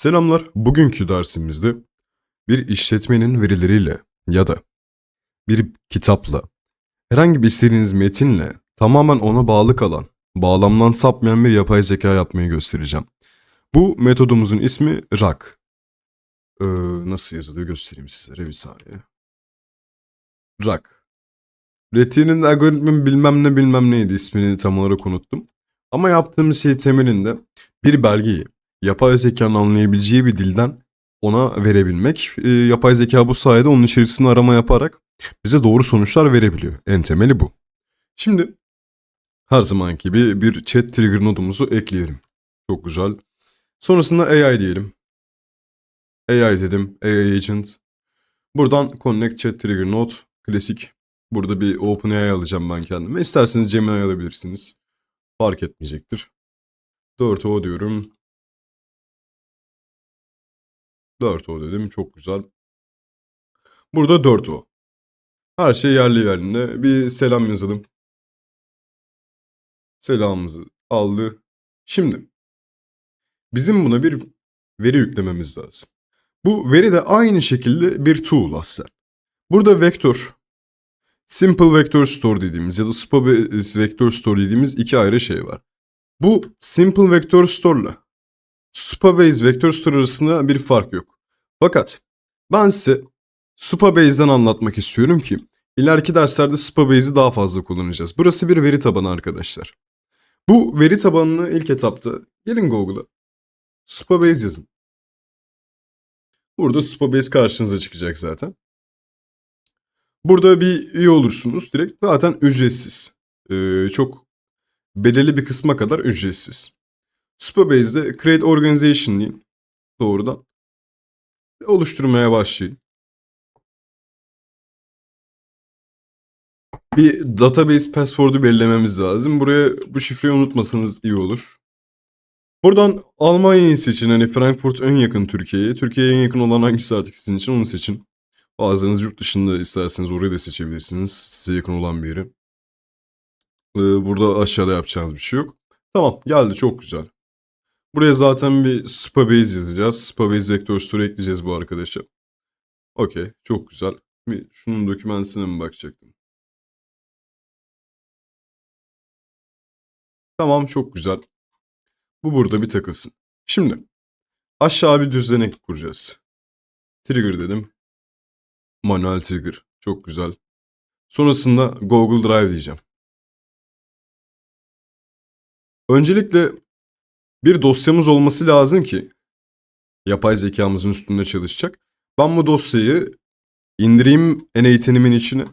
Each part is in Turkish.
Selamlar. Bugünkü dersimizde bir işletmenin verileriyle ya da bir kitapla, herhangi bir istediğiniz metinle tamamen ona bağlı kalan, bağlamdan sapmayan bir yapay zeka yapmayı göstereceğim. Bu metodumuzun ismi RAG. Ee, nasıl yazılıyor göstereyim sizlere bir saniye. RAG. Reti'nin algoritmi bilmem ne bilmem neydi ismini tam olarak unuttum. Ama yaptığımız şey temelinde bir belgeyi yapay zekanın anlayabileceği bir dilden ona verebilmek. Ee, yapay zeka bu sayede onun içerisinde arama yaparak bize doğru sonuçlar verebiliyor. En temeli bu. Şimdi her zamanki gibi bir chat trigger nodumuzu ekleyelim. Çok güzel. Sonrasında AI diyelim. AI dedim. AI agent. Buradan connect chat trigger node. Klasik. Burada bir OpenAI alacağım ben kendime. İsterseniz Gemini alabilirsiniz. Fark etmeyecektir. 4O diyorum. 4O dedim. Çok güzel. Burada 4O. Her şey yerli yerinde. Bir selam yazalım. Selamımızı aldı. Şimdi bizim buna bir veri yüklememiz lazım. Bu veri de aynı şekilde bir tool aslında. Burada vektör, simple vector store dediğimiz ya da supabase vector store dediğimiz iki ayrı şey var. Bu simple vector store ile supabase vector store arasında bir fark yok. Fakat ben size Supabase'den anlatmak istiyorum ki ileriki derslerde Supabase'i daha fazla kullanacağız. Burası bir veri tabanı arkadaşlar. Bu veri tabanını ilk etapta gelin Google'a Supabase yazın. Burada Supabase karşınıza çıkacak zaten. Burada bir üye olursunuz direkt zaten ücretsiz. Ee, çok belirli bir kısma kadar ücretsiz. Supabase'de Create Organization doğrudan. Oluşturmaya başlayın. Bir database password'u belirlememiz lazım. Buraya bu şifreyi unutmasanız iyi olur. Buradan Almanya'yı seçin. Hani Frankfurt en yakın Türkiye'ye. Türkiye'ye en yakın olan hangisi artık sizin için onu seçin. Bazılarınız yurt dışında isterseniz orayı da seçebilirsiniz. Size yakın olan bir yeri. Ee, burada aşağıda yapacağınız bir şey yok. Tamam geldi çok güzel. Buraya zaten bir Supabase yazacağız. Supabase Vector Store ekleyeceğiz bu arkadaşa. Okey çok güzel. Bir şunun dokümansına mı bakacaktım? Tamam çok güzel. Bu burada bir takılsın. Şimdi aşağı bir düzenek kuracağız. Trigger dedim. Manuel trigger. Çok güzel. Sonrasında Google Drive diyeceğim. Öncelikle bir dosyamız olması lazım ki yapay zekamızın üstünde çalışacak. Ben bu dosyayı indireyim en eğitenimin içine.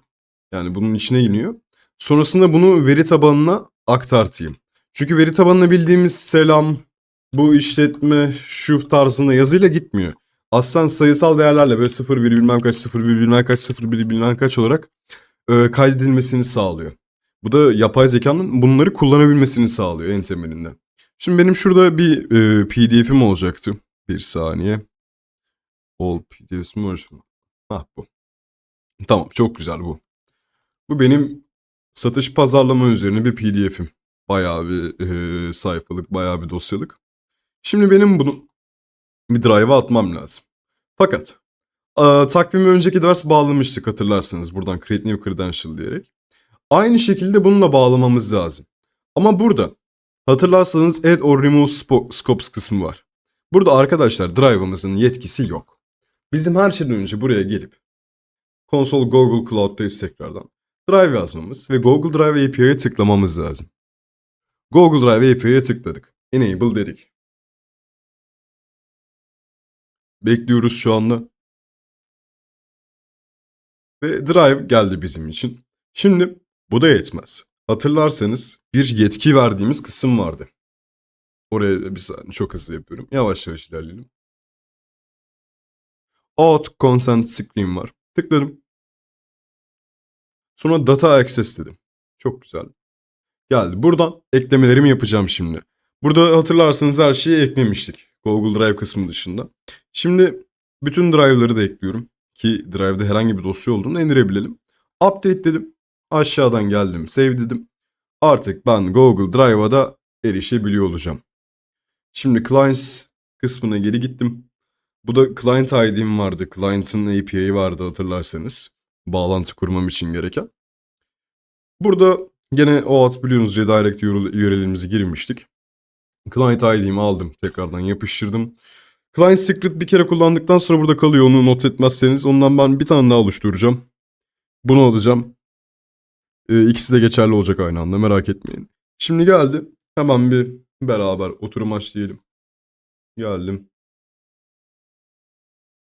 Yani bunun içine iniyor. Sonrasında bunu veri tabanına aktartayım. Çünkü veri tabanına bildiğimiz selam, bu işletme, şu tarzında yazıyla gitmiyor. Aslen sayısal değerlerle böyle 0, 1 bilmem kaç, 0, 1 bilmem kaç, 0, 1 bilmem kaç olarak e, kaydedilmesini sağlıyor. Bu da yapay zekanın bunları kullanabilmesini sağlıyor en temelinde. Şimdi benim şurada bir e, pdf'im olacaktı. Bir saniye. All pdf's mi var? Hah bu. Tamam çok güzel bu. Bu benim satış pazarlama üzerine bir pdf'im. Bayağı bir e, sayfalık, bayağı bir dosyalık. Şimdi benim bunu bir drive'a atmam lazım. Fakat e, takvimi önceki ders bağlamıştık hatırlarsanız buradan create new credential diyerek. Aynı şekilde bununla bağlamamız lazım. Ama burada hatırlarsanız add or remove scopes kısmı var. Burada arkadaşlar drive'ımızın yetkisi yok. Bizim her şeyden önce buraya gelip console Google Cloud'dayız tekrardan. Drive yazmamız ve Google Drive API'ye tıklamamız lazım. Google Drive API'ye tıkladık. Enable dedik. Bekliyoruz şu anda. Ve Drive geldi bizim için. Şimdi bu da yetmez. Hatırlarsanız bir yetki verdiğimiz kısım vardı. Oraya bir saniye çok hızlı yapıyorum. Yavaş yavaş ilerleyelim. Out Consent Screen var. Tıkladım. Sonra Data Access dedim. Çok güzel. Geldi. Buradan eklemelerimi yapacağım şimdi. Burada hatırlarsanız her şeyi eklemiştik. Google Drive kısmı dışında. Şimdi bütün drive'ları da ekliyorum. Ki drive'da herhangi bir dosya olduğunu indirebilelim. Update dedim. Aşağıdan geldim. Save dedim. Artık ben Google Drive'a da erişebiliyor olacağım. Şimdi clients kısmına geri gittim. Bu da client ID'm vardı. Client'ın API'yi vardı hatırlarsanız. Bağlantı kurmam için gereken. Burada gene OAuth biliyorsunuz redirect URL'imizi girmiştik. Client ID'mi aldım. Tekrardan yapıştırdım. Client secret bir kere kullandıktan sonra burada kalıyor. Onu not etmezseniz ondan ben bir tane daha oluşturacağım. Bunu alacağım. Ee, ikisi de geçerli olacak aynı anda merak etmeyin. Şimdi geldi. Hemen bir beraber oturum aç diyelim. Geldim.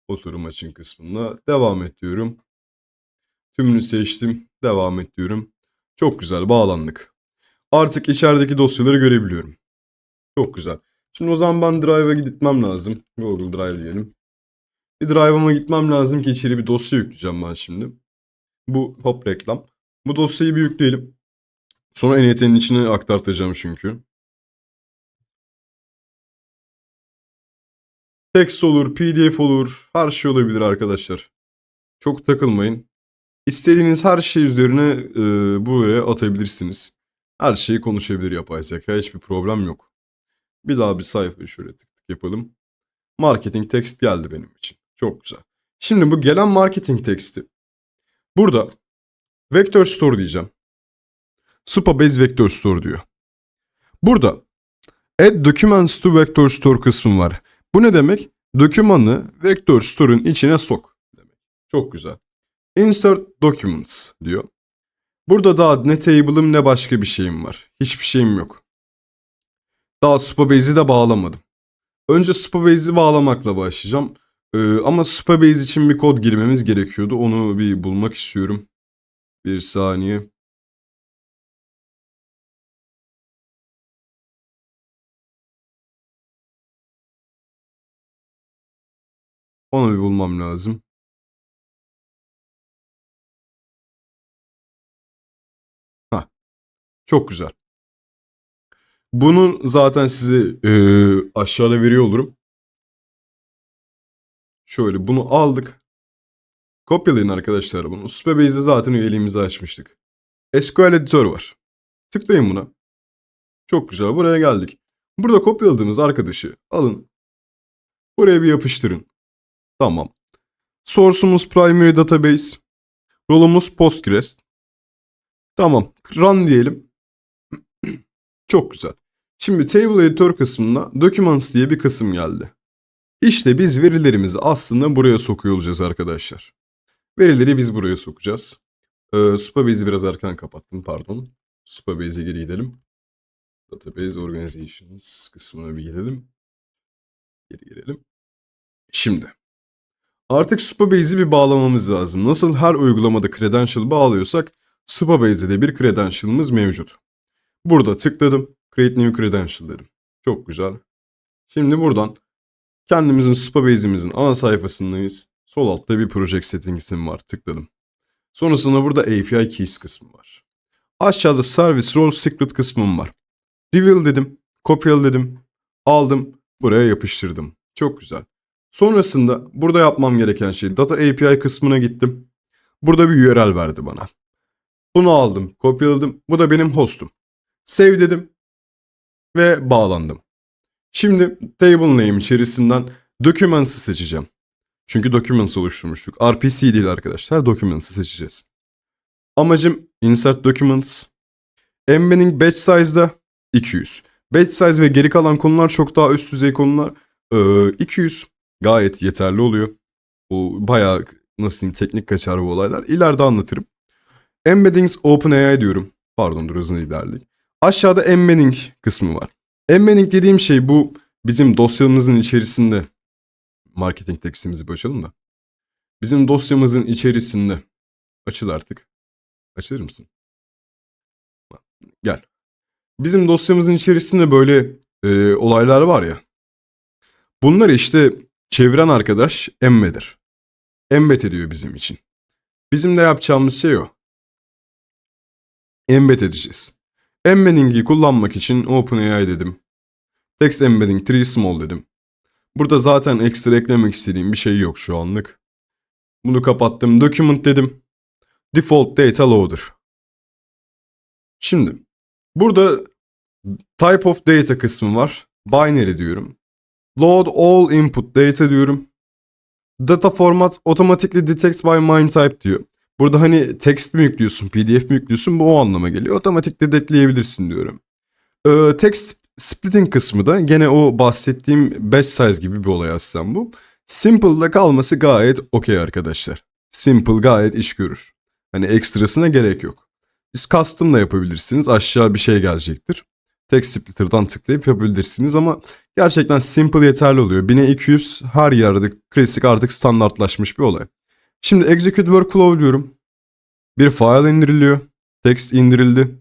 Oturum açın kısmına. Devam et diyorum. Tümünü seçtim. Devam et diyorum. Çok güzel bağlandık. Artık içerideki dosyaları görebiliyorum. Çok güzel. Şimdi o zaman ben Drive'a gitmem lazım. Google Drive diyelim. Bir Drive'ıma gitmem lazım ki içeri bir dosya yükleyeceğim ben şimdi. Bu hop reklam. Bu dosyayı bir yükleyelim. Sonra NET'nin içine aktartacağım çünkü. Text olur, PDF olur, her şey olabilir arkadaşlar. Çok takılmayın. İstediğiniz her şey üzerine e, buraya atabilirsiniz. Her şeyi konuşabilir yapay zeka. Hiçbir problem yok. Bir daha bir sayfayı şöyle tık tık yapalım. Marketing text geldi benim için. Çok güzel. Şimdi bu gelen marketing text'i burada Vector Store diyeceğim. Supabase Vector Store diyor. Burada Add Documents to Vector Store kısmı var. Bu ne demek? Dokümanı Vector Store'un içine sok. Demek. Çok güzel. Insert Documents diyor. Burada daha ne table'ım ne başka bir şeyim var. Hiçbir şeyim yok. Daha Supabase'i de bağlamadım. Önce Supabase'i bağlamakla başlayacağım. Ee, ama Supabase için bir kod girmemiz gerekiyordu. Onu bir bulmak istiyorum. Bir saniye. Onu bir bulmam lazım. Hah. Çok güzel. Bunun zaten size e, aşağıda veriyor olurum. Şöyle bunu aldık. Kopyalayın arkadaşlar bunu. Superbase'de zaten üyeliğimizi açmıştık. SQL editör var. Tıklayın buna. Çok güzel. Buraya geldik. Burada kopyaladığımız arkadaşı alın. Buraya bir yapıştırın. Tamam. Source'umuz primary database. Rolumuz Postgres. Tamam. Run diyelim. Çok güzel. Şimdi table editor kısmına documents diye bir kısım geldi. İşte biz verilerimizi aslında buraya sokuyor olacağız arkadaşlar. Verileri biz buraya sokacağız. Ee, Supabase'i biraz erken kapattım pardon. Supabase'e geri gidelim. Database Organizations kısmına bir gelelim. Geri gelelim. Şimdi. Artık Supabase'i bir bağlamamız lazım. Nasıl her uygulamada credential bağlıyorsak Supabase'de de bir credential'ımız mevcut. Burada tıkladım. Create New Credential dedim. Çok güzel. Şimdi buradan kendimizin Supabase'imizin ana sayfasındayız. Sol altta bir Project Settings'im var. Tıkladım. Sonrasında burada API Keys kısmı var. Aşağıda Service Role Secret kısmım var. Reveal dedim. Kopyala dedim. Aldım. Buraya yapıştırdım. Çok güzel. Sonrasında burada yapmam gereken şey Data API kısmına gittim. Burada bir URL verdi bana. Bunu aldım, kopyaladım. Bu da benim hostum. Save dedim ve bağlandım. Şimdi table name içerisinden documents'ı seçeceğim. Çünkü documents oluşturmuştuk. RPC değil arkadaşlar, documents'ı seçeceğiz. Amacım insert documents. Embedding batch size'da 200. Batch size ve geri kalan konular çok daha üst düzey konular. Ee, 200 gayet yeterli oluyor. Bu bayağı nasıl diyeyim teknik kaçar bu olaylar. İleride anlatırım. Embeddings OpenAI diyorum. Pardon dur hızlı ilerledik. Aşağıda embedding kısmı var. Embedding dediğim şey bu bizim dosyamızın içerisinde. Marketing tekstimizi bir açalım da. Bizim dosyamızın içerisinde. Açıl artık. Açılır mısın? Gel. Bizim dosyamızın içerisinde böyle e, olaylar var ya. Bunlar işte çeviren arkadaş embedder. Embed ediyor bizim için. Bizim de yapacağımız şey o. Embed edeceğiz. Embedding'i kullanmak için OpenAI dedim. Text Embedding 3 Small dedim. Burada zaten ekstra eklemek istediğim bir şey yok şu anlık. Bunu kapattım. Document dedim. Default Data Loader. Şimdi burada Type of Data kısmı var. Binary diyorum. Load all input data diyorum. Data format automatically detects by MIME type diyor. Burada hani text mi yüklüyorsun, pdf mi yüklüyorsun bu o anlama geliyor. Otomatik dedekleyebilirsin diyorum. Ee, text splitting kısmı da gene o bahsettiğim batch size gibi bir olay aslında bu. Simple'da kalması gayet okey arkadaşlar. Simple gayet iş görür. Hani ekstrasına gerek yok. Siz custom da yapabilirsiniz. Aşağı bir şey gelecektir. Text splitter'dan tıklayıp yapabilirsiniz ama gerçekten simple yeterli oluyor. 1200 her yerde klasik artık standartlaşmış bir olay. Şimdi execute workflow diyorum. Bir file indiriliyor. Text indirildi.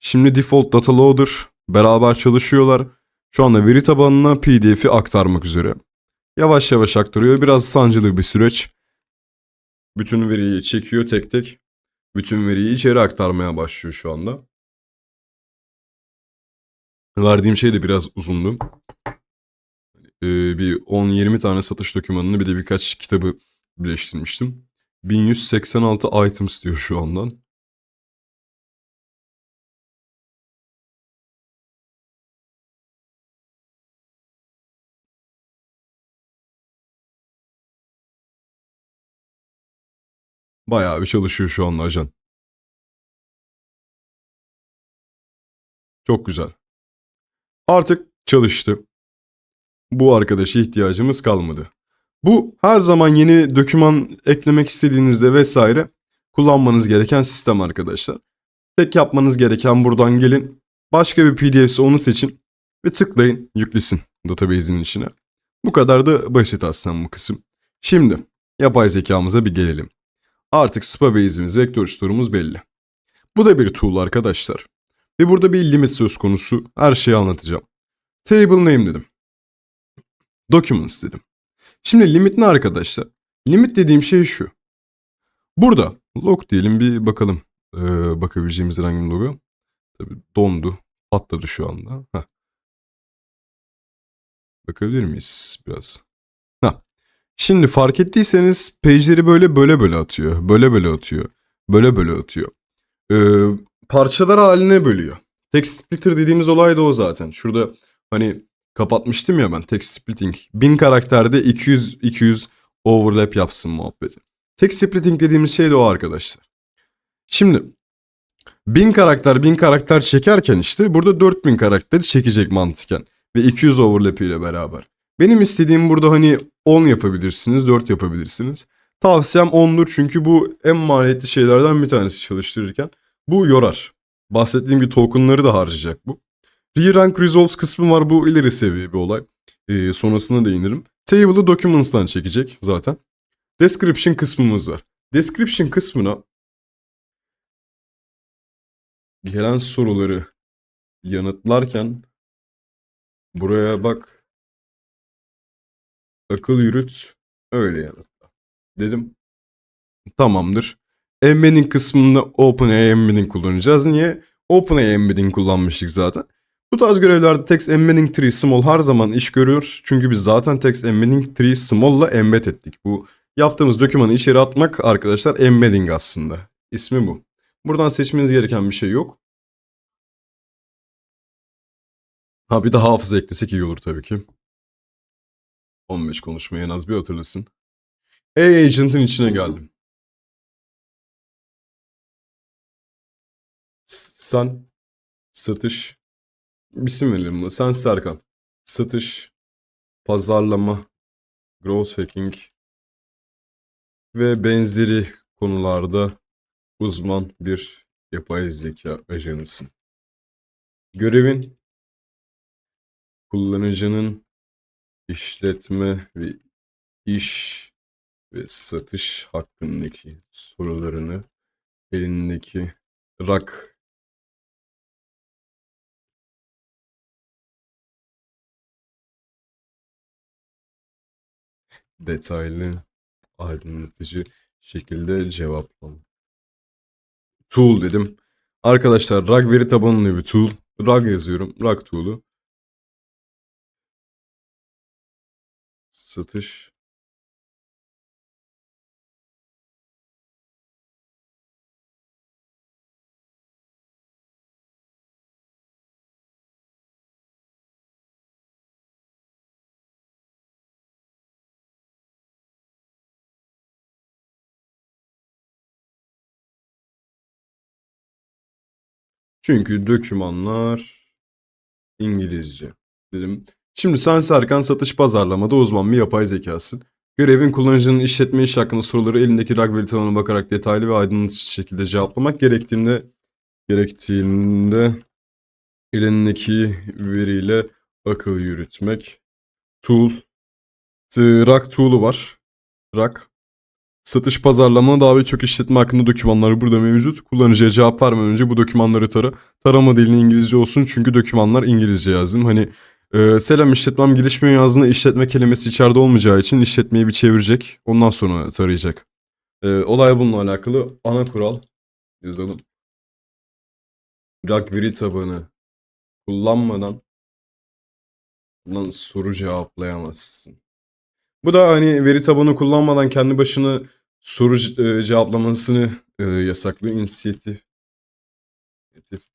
Şimdi default data loader beraber çalışıyorlar. Şu anda veri tabanına pdf'i aktarmak üzere. Yavaş yavaş aktarıyor. Biraz sancılı bir süreç. Bütün veriyi çekiyor tek tek. Bütün veriyi içeri aktarmaya başlıyor şu anda. Verdiğim şey de biraz uzundu. Ee, bir 10-20 tane satış dokümanını bir de birkaç kitabı birleştirmiştim. 1186 items diyor şu andan. Bayağı bir çalışıyor şu anda ajan. Çok güzel. Artık çalıştı. Bu arkadaşa ihtiyacımız kalmadı. Bu her zaman yeni doküman eklemek istediğinizde vesaire kullanmanız gereken sistem arkadaşlar. Tek yapmanız gereken buradan gelin. Başka bir pdf'si onu seçin ve tıklayın yüklesin database'in içine. Bu kadar da basit aslında bu kısım. Şimdi yapay zekamıza bir gelelim. Artık Spabase'imiz, vektör store'umuz belli. Bu da bir tool arkadaşlar. Ve burada bir limit söz konusu. Her şeyi anlatacağım. Table name dedim. Documents dedim. Şimdi limit ne arkadaşlar? Limit dediğim şey şu. Burada log diyelim bir bakalım. Ee, bakabileceğimiz herhangi bir logo. Tabii dondu. Patladı şu anda. Heh. Bakabilir miyiz biraz? Şimdi fark ettiyseniz page'leri böyle böyle böyle atıyor. Böyle böyle atıyor. Böyle böyle atıyor. Ee, parçalar haline bölüyor. Text splitter dediğimiz olay da o zaten. Şurada hani kapatmıştım ya ben text splitting. 1000 karakterde 200 200 overlap yapsın muhabbeti. Text splitting dediğimiz şey de o arkadaşlar. Şimdi 1000 karakter 1000 karakter çekerken işte burada 4000 karakteri çekecek mantıken. Ve 200 overlap ile beraber. Benim istediğim burada hani 10 yapabilirsiniz, 4 yapabilirsiniz. Tavsiyem 10'dur çünkü bu en maliyetli şeylerden bir tanesi çalıştırırken. Bu yorar. Bahsettiğim gibi tokenları da harcayacak bu. Re-rank resolves kısmı var bu ileri seviye bir olay. Ee, sonrasına değinirim. Table'ı documents'tan çekecek zaten. Description kısmımız var. Description kısmına gelen soruları yanıtlarken buraya bak akıl yürüt öyle yanıtla dedim. Tamamdır. Embedding kısmında OpenAI Embedding kullanacağız. Niye? OpenAI Embedding kullanmıştık zaten. Bu tarz görevlerde Text Embedding Tree Small her zaman iş görüyor. Çünkü biz zaten Text Embedding Tree Small'la embed ettik. Bu yaptığımız dokümanı içeri atmak arkadaşlar embedding aslında. İsmi bu. Buradan seçmeniz gereken bir şey yok. Ha bir de hafıza eklesek iyi olur tabii ki. 15 konuşmayı en az bir hatırlasın. A-Agent'ın içine geldim. Sen satış isim verelim buna. Sen Serkan. Satış, pazarlama, growth hacking ve benzeri konularda uzman bir yapay zeka ajanısın. Görevin kullanıcının işletme ve iş ve satış hakkındaki sorularını elindeki rak detaylı aydınlatıcı şekilde cevaplama. Tool dedim. Arkadaşlar RAG veri tabanlı bir tool. RAG yazıyorum. RAG tool'u. satış Çünkü dokümanlar İngilizce dedim. Şimdi sen Serkan satış pazarlamada uzman bir yapay zekasın. Görevin kullanıcının işletme iş hakkında soruları elindeki rag veri tabanına bakarak detaylı ve aydınlatıcı şekilde cevaplamak gerektiğinde gerektiğinde elindeki veriyle akıl yürütmek. Tool. Rak tool'u var. Rak. Satış pazarlama daha birçok işletme hakkında dokümanları burada mevcut. Kullanıcıya cevap vermeden önce bu dokümanları tara. Tarama dilini İngilizce olsun çünkü dokümanlar İngilizce yazdım. Hani e, selam işletmem gelişmiyor yazdığında işletme kelimesi içeride olmayacağı için işletmeyi bir çevirecek. Ondan sonra tarayacak. E, olay bununla alakalı ana kural yazalım. Rak veri tabanı kullanmadan bundan soru cevaplayamazsın. Bu da hani veri tabanı kullanmadan kendi başına soru e, cevaplamasını e, yasaklıyor. İnisiyatif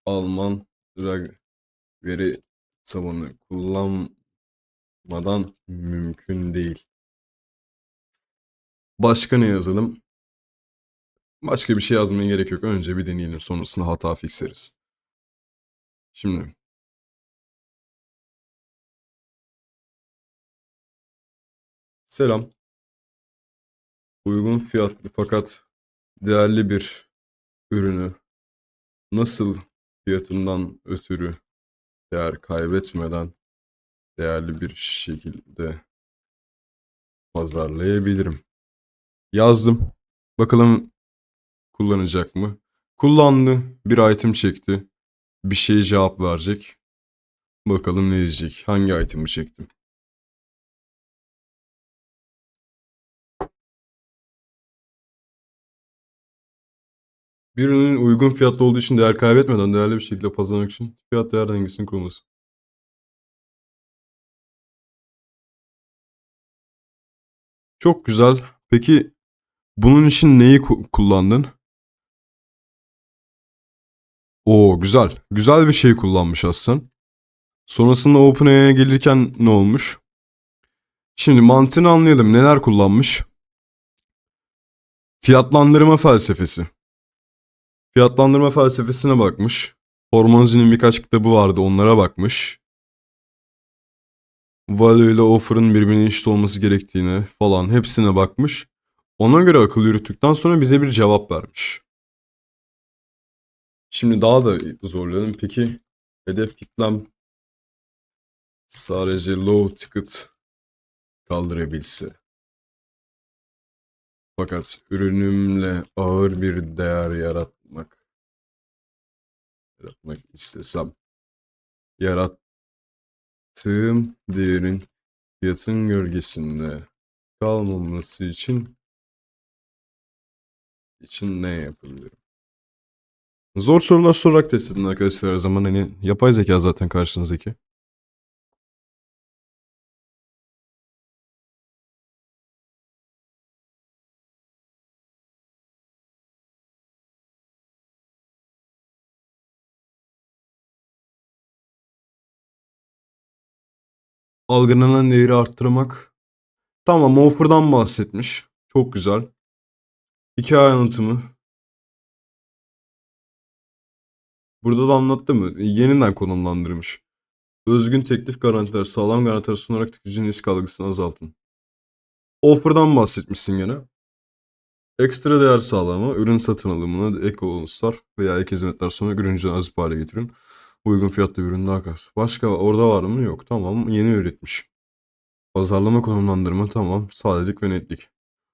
alman rak veri tabanı kullanmadan mümkün değil. Başka ne yazalım? Başka bir şey yazmaya gerek yok. Önce bir deneyelim. Sonrasında hata fixleriz. Şimdi selam. Uygun fiyatlı fakat değerli bir ürünü nasıl fiyatından ötürü değer kaybetmeden değerli bir şekilde pazarlayabilirim. Yazdım. Bakalım kullanacak mı? Kullandı. Bir item çekti. Bir şey cevap verecek. Bakalım ne diyecek? Hangi item'ı çektim? Bir ürünün uygun fiyatlı olduğu için değer kaybetmeden değerli bir şekilde pazarlamak için fiyat değer dengesinin kurulması. Çok güzel. Peki bunun için neyi ku- kullandın? Oo güzel. Güzel bir şey kullanmış aslında. Sonrasında OpenAI'ye gelirken ne olmuş? Şimdi mantığını anlayalım. Neler kullanmış? Fiyatlandırma felsefesi. Fiyatlandırma felsefesine bakmış. Hormonzi'nin birkaç kitabı vardı onlara bakmış. Value ile offer'ın birbirine eşit olması gerektiğine falan hepsine bakmış. Ona göre akıl yürüttükten sonra bize bir cevap vermiş. Şimdi daha da zorlayalım. Peki hedef kitlem sadece low ticket kaldırabilse. Fakat ürünümle ağır bir değer yaratmak yaratmak istesem yarattığım değerin fiyatın gölgesinde kalmaması için için ne yapabilirim? Zor sorular sorarak test edin arkadaşlar her zaman hani yapay zeka zaten karşınızdaki. Algılanan değeri arttırmak. Tamam offer'dan bahsetmiş. Çok güzel. Hikaye anlatımı. Burada da anlattı mı? Yeniden konumlandırmış. Özgün teklif garantiler, sağlam garantiler sunarak tüketicinin risk algısını azaltın. Offer'dan bahsetmişsin gene. Ekstra değer sağlama, ürün satın alımına ek bonuslar veya ek hizmetler sonra ürüncüden azıp hale getirin. Uygun fiyatlı bir ürün daha karşı. Başka orada var mı? Yok. Tamam. Yeni üretmiş. Pazarlama konumlandırma tamam. Sadelik ve netlik.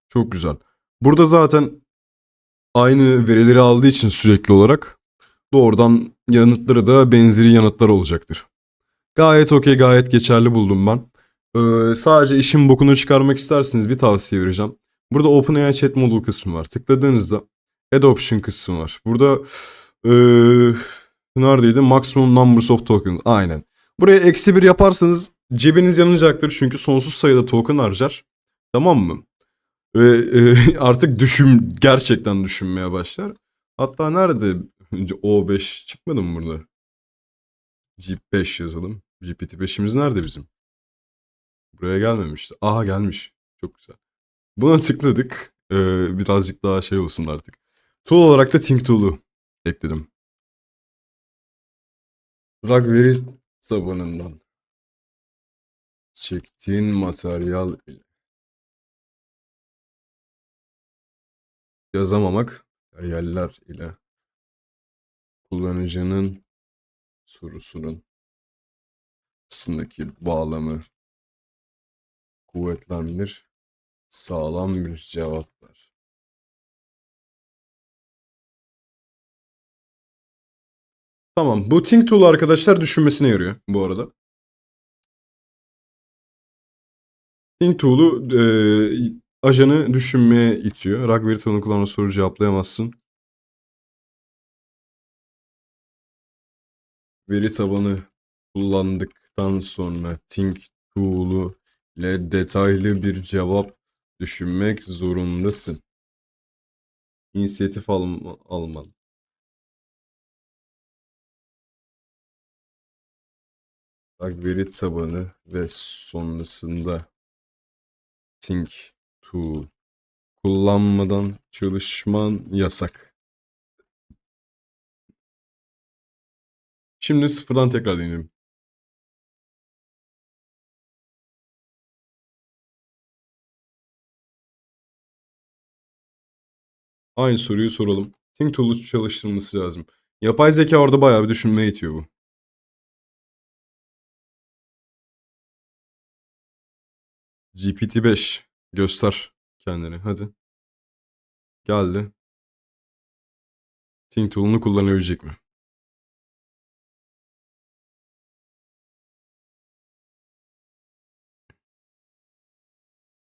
Çok güzel. Burada zaten aynı verileri aldığı için sürekli olarak doğrudan yanıtları da benzeri yanıtlar olacaktır. Gayet okey, gayet geçerli buldum ben. Ee, sadece işin bokunu çıkarmak isterseniz bir tavsiye vereceğim. Burada OpenAI Chat Module kısmı var. Tıkladığınızda Adoption kısmı var. Burada ee, neredeydi? Maximum Numbers of Tokens. Aynen. Buraya eksi bir yaparsanız cebiniz yanacaktır. Çünkü sonsuz sayıda token harcar. Tamam mı? Ve e, artık düşün, gerçekten düşünmeye başlar. Hatta nerede O5 çıkmadı mı burada? G5 yazalım. GPT-5'imiz nerede bizim? Buraya gelmemişti. Aha gelmiş. Çok güzel. Buna tıkladık. Ee, birazcık daha şey olsun artık. Tool olarak da Think Tool'u ekledim. Rak veri tabanından çektiğin materyal ile. Yazamamak materyaller ile. Kullanıcının sorusunun arasındaki bağlamı kuvvetlendir, sağlam bir cevap ver. Tamam. Bu Think Tool arkadaşlar düşünmesine yarıyor bu arada. Think Tool'u e, ajanı düşünmeye itiyor. Veri tabanı kullanma soru cevaplayamazsın. Veri tabanı kullandıktan sonra Think Tool'u ile detaylı bir cevap düşünmek zorundasın. İnisiyatif alma, alman. Veri tabanı ve sonrasında Think Tool kullanmadan çalışman yasak. Şimdi sıfırdan tekrar deneyelim. Aynı soruyu soralım. Think Tool'u çalıştırması lazım. Yapay zeka orada bayağı bir düşünmeye itiyor bu. GPT-5 göster kendini hadi. Geldi. Think Tool'unu kullanabilecek mi?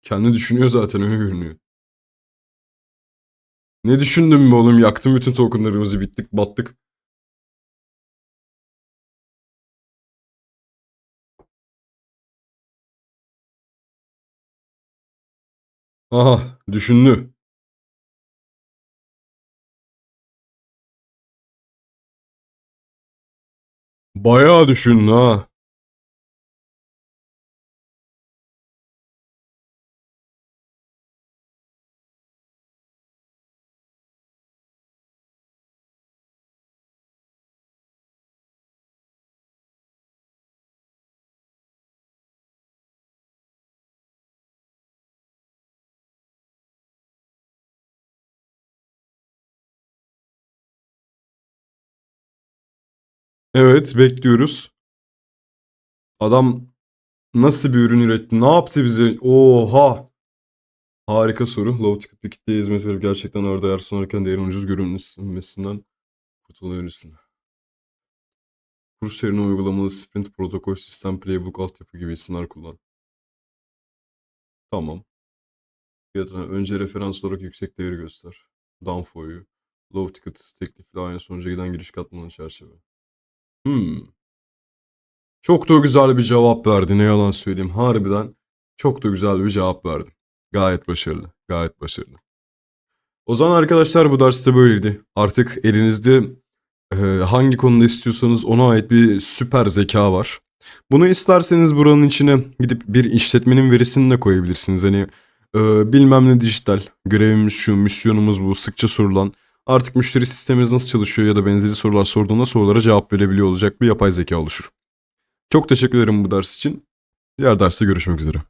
Kendi düşünüyor zaten öyle görünüyor. Ne düşündün mü oğlum? Yaktım bütün tokenlarımızı bittik battık. Aha düşündü. Bayağı düşündü ha. Evet bekliyoruz. Adam nasıl bir ürün üretti? Ne yaptı bize? Oha! Harika soru. Low ticket bir kitleye hizmet verip gerçekten orada yer sunarken değerin ucuz görünmesinden kurtulabilirsin. Kurs yerine uygulamalı sprint, protokol, sistem, playbook, altyapı gibi isimler kullan. Tamam. Fiyatına önce referans olarak yüksek değeri göster. Downfo'yu. Low ticket teklifle aynı sonuca giden giriş katmanı çerçeve. Hmm. Çok da güzel bir cevap verdi. Ne yalan söyleyeyim. Harbiden çok da güzel bir cevap verdi. Gayet başarılı. Gayet başarılı. O zaman arkadaşlar bu ders de böyleydi. Artık elinizde e, hangi konuda istiyorsanız ona ait bir süper zeka var. Bunu isterseniz buranın içine gidip bir işletmenin verisini de koyabilirsiniz. Hani e, bilmem ne dijital, görevimiz şu, misyonumuz bu, sıkça sorulan. Artık müşteri sistemimiz nasıl çalışıyor ya da benzeri sorular sorduğunda sorulara cevap verebiliyor olacak bir yapay zeka oluşur. Çok teşekkür ederim bu ders için. Diğer derste görüşmek üzere.